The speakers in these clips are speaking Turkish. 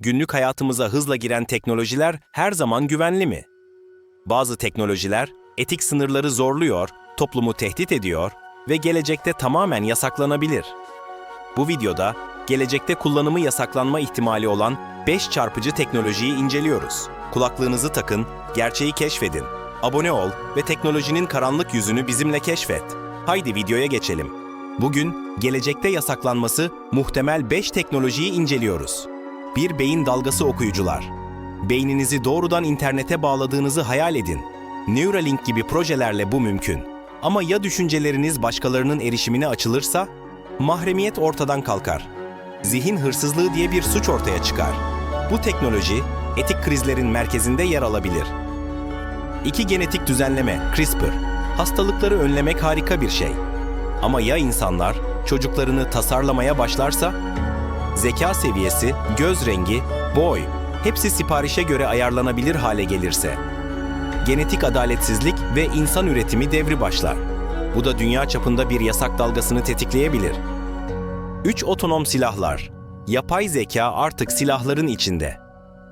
Günlük hayatımıza hızla giren teknolojiler her zaman güvenli mi? Bazı teknolojiler etik sınırları zorluyor, toplumu tehdit ediyor ve gelecekte tamamen yasaklanabilir. Bu videoda gelecekte kullanımı yasaklanma ihtimali olan 5 çarpıcı teknolojiyi inceliyoruz. Kulaklığınızı takın, gerçeği keşfedin. Abone ol ve teknolojinin karanlık yüzünü bizimle keşfet. Haydi videoya geçelim. Bugün gelecekte yasaklanması muhtemel 5 teknolojiyi inceliyoruz. Bir beyin dalgası okuyucular. Beyninizi doğrudan internete bağladığınızı hayal edin. Neuralink gibi projelerle bu mümkün. Ama ya düşünceleriniz başkalarının erişimine açılırsa? Mahremiyet ortadan kalkar. Zihin hırsızlığı diye bir suç ortaya çıkar. Bu teknoloji etik krizlerin merkezinde yer alabilir. İki genetik düzenleme, CRISPR, hastalıkları önlemek harika bir şey. Ama ya insanlar çocuklarını tasarlamaya başlarsa? Zeka seviyesi, göz rengi, boy, hepsi siparişe göre ayarlanabilir hale gelirse. Genetik adaletsizlik ve insan üretimi devri başlar. Bu da dünya çapında bir yasak dalgasını tetikleyebilir. 3 otonom silahlar. Yapay zeka artık silahların içinde.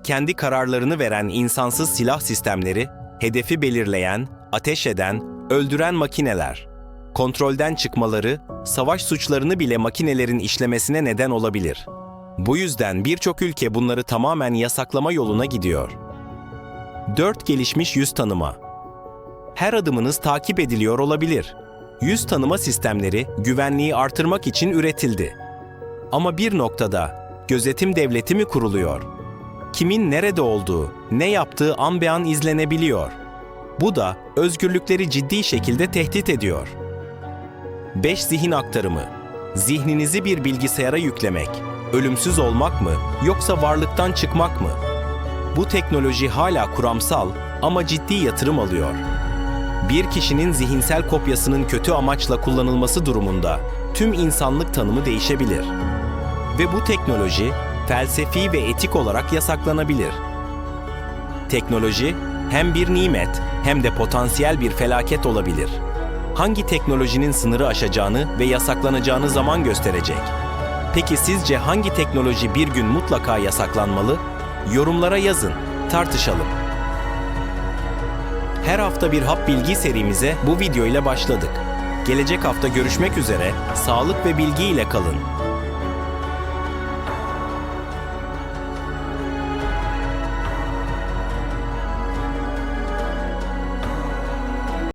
Kendi kararlarını veren insansız silah sistemleri, hedefi belirleyen, ateş eden, öldüren makineler. Kontrolden çıkmaları, savaş suçlarını bile makinelerin işlemesine neden olabilir. Bu yüzden birçok ülke bunları tamamen yasaklama yoluna gidiyor. 4 gelişmiş yüz tanıma. Her adımınız takip ediliyor olabilir. Yüz tanıma sistemleri güvenliği artırmak için üretildi. Ama bir noktada gözetim devleti mi kuruluyor? Kimin nerede olduğu, ne yaptığı an be an izlenebiliyor. Bu da özgürlükleri ciddi şekilde tehdit ediyor. 5 zihin aktarımı. Zihninizi bir bilgisayara yüklemek. Ölümsüz olmak mı yoksa varlıktan çıkmak mı? Bu teknoloji hala kuramsal ama ciddi yatırım alıyor. Bir kişinin zihinsel kopyasının kötü amaçla kullanılması durumunda tüm insanlık tanımı değişebilir. Ve bu teknoloji felsefi ve etik olarak yasaklanabilir. Teknoloji hem bir nimet hem de potansiyel bir felaket olabilir. Hangi teknolojinin sınırı aşacağını ve yasaklanacağını zaman gösterecek. Peki sizce hangi teknoloji bir gün mutlaka yasaklanmalı? Yorumlara yazın, tartışalım. Her hafta bir hap bilgi serimize bu video ile başladık. Gelecek hafta görüşmek üzere, sağlık ve bilgi ile kalın.